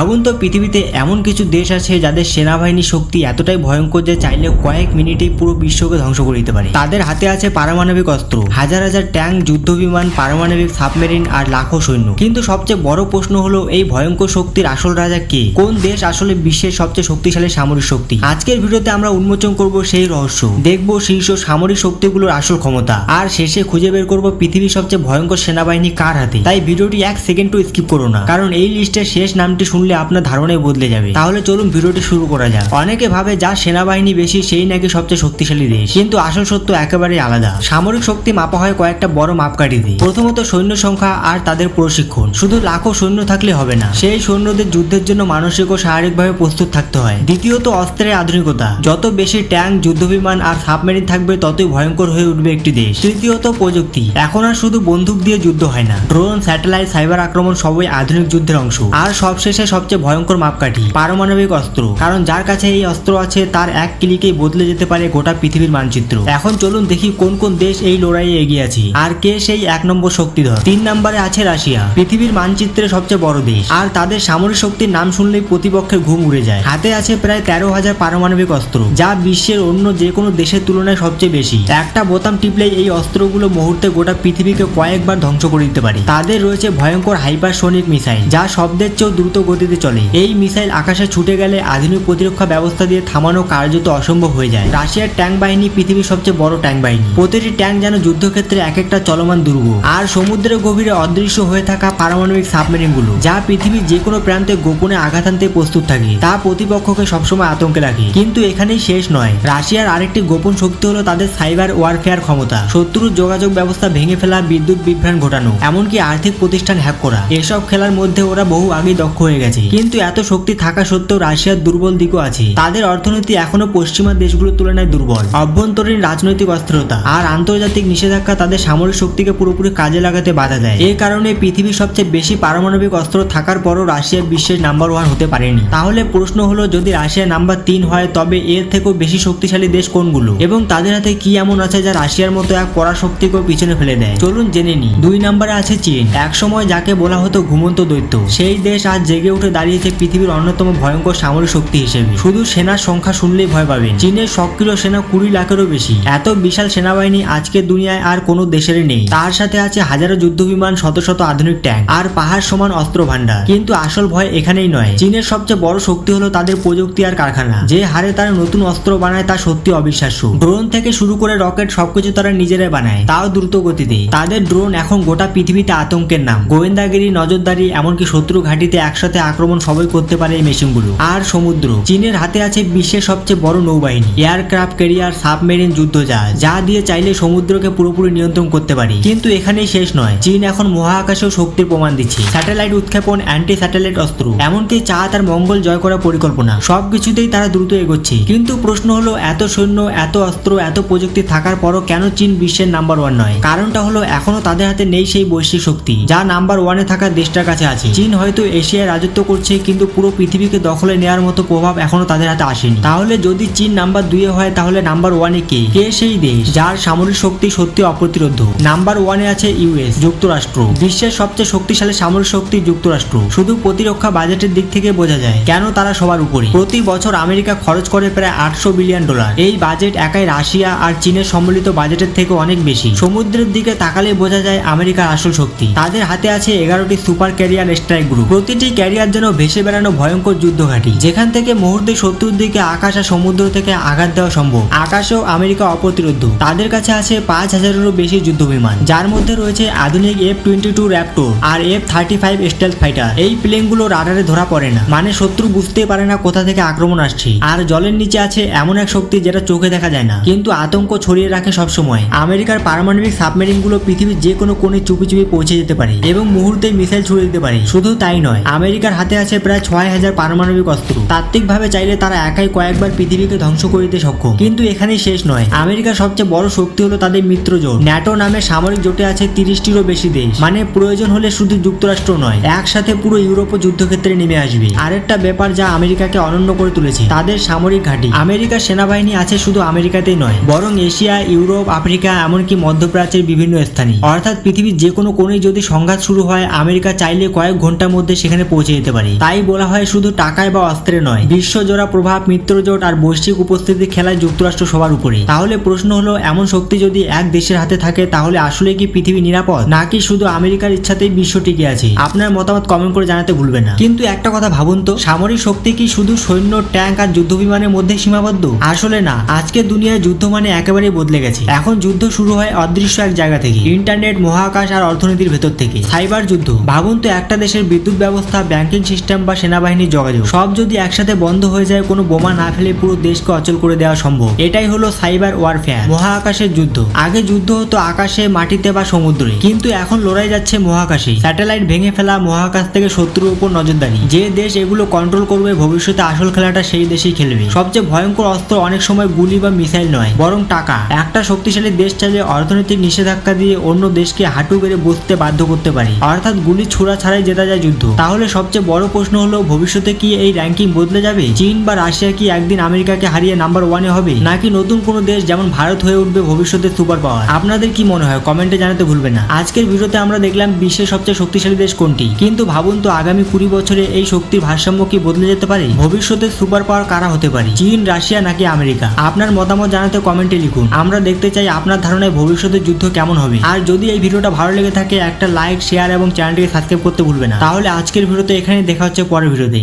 ভাবুন তো পৃথিবীতে এমন কিছু দেশ আছে যাদের সেনাবাহিনী শক্তি এতটাই ভয়ঙ্কর যে চাইলে কয়েক মিনিটেই পুরো বিশ্বকে ধ্বংস করে দিতে পারে। তাদের হাতে আছে পারমাণবিক অস্ত্র। হাজার হাজার ট্যাঙ্ক যুদ্ধ বিমান পারমাণবিক সাবমেরিন আর লাখো সৈন্য। কিন্তু সবচেয়ে বড় প্রশ্ন হলো, এই ভয়ঙ্কর শক্তির আসল রাজা কে? কোন দেশ আসলে বিশ্বের সবচেয়ে শক্তিশালী সামরিক শক্তি? আজকের ভিডিওতে আমরা উন্মোচন করব সেই রহস্য। দেখব শীর্ষ সামরিক শক্তিগুলোর আসল ক্ষমতা। আর শেষে খুঁজে বের করব পৃথিবীর সবচেয়ে ভয়ঙ্কর সেনাবাহিনী কার হাতে? তাই ভিডিওটি এক সেকেন্ড টু স্কিপ করো না। কারণ এই লিস্টের শেষ নামটি শুনলে আপনার ধারণাই বদলে যাবে। তাহলে চলুন ভিডিওটি শুরু করা যাক। অনেকে ভাবে যার সেনাবাহিনী বেশি, সেই নাকি সবচেয়ে শক্তিশালী দেশ। কিন্তু আসল সত্য একেবারে আলাদা। সামরিক শক্তি মাপা হয় কয়েকটা বড় মাপকাঠি দিয়ে। প্রথমত সৈন্য সংখ্যা আর তাদের প্রশিক্ষণ। শুধু লাখো সৈন্য থাকলে হবে না। সেই সৈন্যদের যুদ্ধের জন্য মানসিক ও শারীরিকভাবে প্রস্তুত থাকতে হয়। দ্বিতীয়ত অস্ত্রের আধুনিকতা। যত বেশি ট্যাঙ্ক, যুদ্ধবিমান আর সাবমেরিন থাকবে, ততই ভয়ঙ্কর হয়ে উঠবে একটি দেশ। তৃতীয়ত প্রযুক্তি। এখন আর শুধু বন্দুক দিয়ে যুদ্ধ হয় না। ড্রোন, স্যাটেলাইট, সাইবার আক্রমণ সবই আধুনিক যুদ্ধের অংশ। আর সবশেষে সবচেয়ে ভয়ঙ্কর মাপকাঠি, পারমাণবিক অস্ত্র। কারণ যার কাছে এই অস্ত্র আছে, তার এক ক্লিকেই বদলে যেতে পারে গোটা পৃথিবীর মানচিত্র। এখন চলুন দেখি কোন কোন দেশ এই লড়াইয়ে এগিয়ে আছে। আর কে সেই এক নম্বর শক্তিধর? তিন নম্বরে আছে রাশিয়া, পৃথিবীর মানচিত্রে সবচেয়ে বড় দেশ। আর তাদের সামরিক শক্তির নাম শুনলেই প্রতিপক্ষের ঘুম উড়ে যায়। হাতে আছে প্রায় তেরো হাজার পারমাণবিক অস্ত্র, যা বিশ্বের অন্য যে কোনো দেশের তুলনায় সবচেয়ে বেশি। একটা বোতাম টিপলেই এই অস্ত্রগুলো মুহূর্তে গোটা পৃথিবীকে কয়েকবার ধ্বংস করে দিতে পারে। তাদের রয়েছে ভয়ঙ্কর হাইপারসোনিক মিসাইল, যা শব্দের চেয়েও দ্রুত গতিতে চলে। এই মিসাইল আকাশে ছুটে গেলে আধুনিক প্রতিরক্ষা ব্যবস্থা দিয়ে থামানো কার্যত অসম্ভব হয়ে যায়। রাশিয়ার ট্যাঙ্ক বাহিনী পৃথিবীর সবচেয়ে বড় ট্যাঙ্ক বাহিনী। প্রতিটি ট্যাঙ্ক যেন যুদ্ধক্ষেত্রে এক একটা চলমান দুর্গ। আর সমুদ্রের গভীরে অদৃশ্য হয়ে থাকা পারমাণবিক সাবমেরিনগুলো যা পৃথিবীর যে কোনো প্রান্তে গোপনে আঘাত আনতে প্রস্তুত থাকে, তা প্রতিপক্ষকে সবসময় আতঙ্কে রাখে। কিন্তু এখানেই শেষ নয়। রাশিয়ার আরেকটি গোপন শক্তি হলো তাদের সাইবার ওয়ারফেয়ার ক্ষমতা। শত্রুর যোগাযোগ ব্যবস্থা ভেঙে ফেলা বিদ্যুৎ বিভ্রাট ঘটানো, এমনকি আর্থিক প্রতিষ্ঠান হ্যাক করা। এসব খেলার মধ্যে ওরা বহু আগেই দক্ষ হয়ে গেছে। কিন্তু এত শক্তি থাকা সত্ত্বেও রাশিয়ার দুর্বল দিকও আছে। তাদের অর্থনীতি এখনও পশ্চিমা দেশগুলোর তুলনায় দুর্বল। অভ্যন্তরীণ রাজনৈতিক অস্থিরতা আর আন্তর্জাতিক নিষেধাজ্ঞা তাদের সামরিক শক্তিকে পুরোপুরি কাজে লাগাতে বাধা দেয়। এই কারণে পৃথিবীর সবচেয়ে বেশি পারমাণবিক অস্ত্র থাকার পরও রাশিয়া বিশ্বের নাম্বার ওয়ান হতে পারেনি। তাহলে প্রশ্ন হলো, যদি রাশিয়া নাম্বার তিন হয়, তবে এর থেকেও বেশি শক্তিশালী দেশ কোনগুলো? এবং তাদের হাতে কি এমন আছে যা রাশিয়ার মতো এক পরাশক্তিকেও পিছনে ফেলে দেয়? চলুন জেনে নি দুই নম্বরে আছে চীন। এক সময় যাকে বলা হতো ঘুমন্ত দৈত্য, সেই দেশ আজ জেগে উঠে দাঁড়িয়েছে পৃথিবীর অন্যতম ভয়ঙ্কর সামরিক শক্তি হিসেবে। শুধু সেনার সংখ্যা শুনলেই ভয় পাবেন। চীনের সক্রিয় সেনা কুড়ি লাখেরও বেশি। এত বিশাল সেনাবাহিনী আজকের দুনিয়ায় আর কোনো দেশেরই নেই। তার সাথে আছে হাজারো যুদ্ধ বিমান শত শত আধুনিক ট্যাঙ্ক আর পাহাড় সমান অস্ত্র ভান্ডার কিন্তু আসল ভয় এখানেই নয়। চীনের সবচেয়ে বড় শক্তি হলো তাদের প্রযুক্তি আর কারখানা। যে হারে তারা নতুন অস্ত্র বানায় তা সত্যি অবিশ্বাস্য। ড্রোন থেকে শুরু করে রকেট সবকিছু তারা নিজেরাই বানায়, তাও দ্রুত গতিতে। তাদের ড্রোন এখন গোটা পৃথিবীতে আতঙ্কের নাম। গোয়েন্দাগিরি, নজরদারি, এমনকি শত্রু ঘাঁটিতে একসাথে আক্রমণ সবাই করতে পারে এই মেশিনগুলো আর সমুদ্র। চীনের হাতে আছে বিশ্বের সবচেয়ে বড় নৌবাহিনী। এয়ারক্রাফট ক্যারিয়ার সাবমেরিন যুদ্ধজাহাজ যা দিয়ে চাইলে সমুদ্রকে পুরোপুরি নিয়ন্ত্রণ করতে পারি। কিন্তু এখানেই শেষ নয়। চীন এখন মহাকাশেও শক্তির প্রমাণ দিচ্ছে। স্যাটেলাইট উৎক্ষেপণ অ্যান্টি স্যাটেলাইট অস্ত্র। এমনকি চাঁদ আর মঙ্গল জয় করার পরিকল্পনা। সবকিছুতেই তারা দ্রুত এগোচ্ছে। কিন্তু প্রশ্ন হলো, এত সৈন্য, এত অস্ত্র, এত প্রযুক্তি থাকার পরও কেন চীন বিশ্বের নাম্বার ওয়ান নয়? কারণটা হলো, এখনও তাদের হাতে নেই সেই বৈশ্বিক শক্তি। যা নাম্বার ওয়ানে থাকা দেশটার কাছে আছে। চীন হয়তো এশিয়ায় রাজত্ব করছে, কিন্তু পুরো পৃথিবীকে দখলে নেওয়ার মতো প্রভাব এখনও তাদের হাতে আসেনি। তাহলে যদি চীন নাম্বার দুইয়ে হয়, তাহলে নাম্বার ওয়ানে কে? কে সেই দেশ যার সামরিক শক্তি সত্যি অপ্রতিরোধ নাম্বার ওয়ানে আছে ইউএস যুক্তরাষ্ট্র। বিশ্বের সবচেয়ে শক্তিশালী সামরিক শক্তি যুক্তরাষ্ট্র। শুধু প্রতিরক্ষা বাজেটের দিক থেকে বোঝা যায় কেন তারা সবার উপরে। প্রতি বছর আমেরিকা খরচ করে প্রায় আটশো বিলিয়ন ডলার। এই বাজেট একাই রাশিয়া আর চীনের সম্মিলিত বাজেটের থেকে অনেক বেশি। সমুদ্রের দিকে তাকালে বোঝা যায় আমেরিকার আসল শক্তি। তাদের হাতে আছে এগারোটি সুপার ক্যারিয়ার স্ট্রাইক গ্রুপ। প্রতিটি ক্যারিয়ার যেন ভেসে বেড়ানো ভয়ঙ্কর যুদ্ধ ঘাঁটি যেখান থেকে মুহূর্তে শত্রুর দিকে আকাশ আর সমুদ্র থেকে আঘাত দেওয়া সম্ভব। আকাশেও আমেরিকা অপ্রতিরোধ। তাদের কাছে আছে পাঁচ হাজারেরও বেশি যুদ্ধ বিমান যার মধ্যে রয়েছে আধুনিক এফ টোয়েন্টি টু র্যাপটোর আর F thirty five stealth fighter এই প্লেনগুলো রাডারে ধরা পড়ে না। মানে শত্রু বুঝতেই পারে না কোথা থেকে আক্রমণ আসছে। আর জলের নিচে আছে এমন এক শক্তি যেটা চোখে দেখা যায় না। কিন্তু আতঙ্ক ছড়িয়ে রাখে সবসময়। আমেরিকার পারমাণবিক সাবমেরিনগুলো পৃথিবীর যে কোনো কোণে চুপি চুপি পৌঁছে যেতে পারে। এবং মুহূর্তে মিসাইল ছুড়ে দিতে পারে। শুধু তাই নয়, আমেরিকার হাতে আছে প্রায় ছয় হাজার পারমাণবিক অস্ত্র। তাত্ত্বিকভাবে চাইলে তারা একাই কয়েকবার পৃথিবীকে ধ্বংস করে দিতে সক্ষম। কিন্তু এখানেই শেষ নয়। আমেরিকার সবচেয়ে বড় শক্তি হলো তাদের মিত্র জোট। ন্যাটো নামে সামরিক জোটে আছে তিরিশটিরও বেশি দেশ। মানে প্রয়োজন হলে শুধু যুক্তরাষ্ট্র নয়, একসাথে পুরো ইউরোপ যুদ্ধক্ষেত্রে নেমে আসবে। আরেকটা ব্যাপার যা আমেরিকাকে অনন্য করে তুলেছে, তাদের সামরিক ঘাঁটি। আমেরিকার সেনাবাহিনী আছে শুধু আমেরিকাতেই নয়, বরং এশিয়া, ইউরোপ, আফ্রিকা, এমনকি মধ্যপ্রাচ্যের বিভিন্ন স্থানে অর্থাৎ পৃথিবীর যে কোনো কোণে যদি সংঘাত শুরু হয়, আমেরিকা চাইলে কয়েক ঘণ্টার মধ্যে সেখানে পৌঁছে যেতে যেতে পারে। তাই বলা হয় শুধু টাকায় বা অস্ত্রে নয়, বিশ্বজোড়া প্রভাব, মিত্রজোট আর বৈশ্বিক উপস্থিতি খেলায় যুক্তরাষ্ট্র সবার উপরে তাহলে প্রশ্ন হলো, এমন শক্তি যদি এক দেশের হাতে থাকে, তাহলে আসলে কি পৃথিবী নিরাপদ? নাকি শুধু আমেরিকার ইচ্ছাতেই বিশ্ব টিকে আছে? আপনার মতামত কমেন্ট করে জানাতে ভুলবেন না। কিন্তু একটা কথা ভাবুন তো, সামরিক শক্তি কি শুধু সৈন্য, ট্যাঙ্ক আর যুদ্ধ বিমানের মধ্যে সীমাবদ্ধ? আসলে না, আজকে দুনিয়ায় যুদ্ধ মানে একেবারেই বদলে গেছে। এখন যুদ্ধ শুরু হয় অদৃশ্য এক জায়গা থেকে, ইন্টারনেট, মহাকাশ আর অর্থনীতির ভেতর থেকে। সাইবার যুদ্ধ, ভাবুন তো একটা দেশের বিদ্যুৎ ব্যবস্থা, ব্যাংকিং সিস্টেম বা সেনাবাহিনীর যোগাযোগ। সব যদি একসাথে বন্ধ হয়ে যায়, কোনো বোমা না ফেলে পুরো দেশকে অচল করে দেওয়া সম্ভব। এটাই হলো সাইবার ওয়ারফেয়ার। মহাকাশের যুদ্ধ। আগে যুদ্ধ হতো আকাশে, মাটিতে বা সমুদ্রে। কিন্তু এখন লড়াই যাচ্ছে মহাকাশে স্যাটেলাইট ভেঙে ফেলা মহাকাশ থেকে শত্রুর উপর নজরদারি। যে দেশ এগুলো কন্ট্রোল করবে, ভবিষ্যতে আসল খেলাটা সেই দেশেই খেলবে। সবচেয়ে ভয়ঙ্কর অস্ত্র অনেক সময় গুলি বা মিসাইল নয়, বরং টাকা। একটা শক্তিশালী দেশ চাইলে অর্থনৈতিক নিষেধাজ্ঞা দিয়ে অন্য দেশকে হাঁটু বেড়ে বসতে বাধ্য করতে পারে। অর্থাৎ গুলি ছোড়া ছাড়াই জেতা যায় যুদ্ধ। তাহলে সবচেয়ে বড় প্রশ্ন হলো, ভবিষ্যতে কি এই র্যাঙ্কিং বদলে যাবে? চীন বা রাশিয়া কি একদিন আমেরিকাকে হারিয়ে নাম্বার ওয়ানে হবে? নাকি নতুন কোনো দেশ যেমন ভারত হয়ে উঠবে ভবিষ্যতে সুপার পাওয়ার আপনাদের কি মনে হয়? কমেন্টে জানাতে ভুলবেন না। আজকের ভিডিওতে আমরা দেখলাম বিশ্বের সবচেয়ে শক্তিশালী দেশ কোনটি? কিন্তু ভাবুন তো, আগামী কুড়ি বছরে এই শক্তির ভারসাম্য কি বদলে যেতে পারে? ভবিষ্যতে সুপার পাওয়ার কারা হতে পারে? চীন, রাশিয়া নাকি আমেরিকা? আপনার মতামত জানাতে কমেন্টে লিখুন। আমরা দেখতে চাই আপনার ধারণায় ভবিষ্যতের যুদ্ধ কেমন হবে? আর যদি এই ভিডিওটা ভালো লেগে থাকে, একটা লাইক শেয়ার এবং চ্যানেলটিকে সাবস্ক্রাইব করতে ভুলবেন না। তাহলে আজকের ভিডিওতে এখানে দেখা হচ্ছে পরের ভিডিওতে।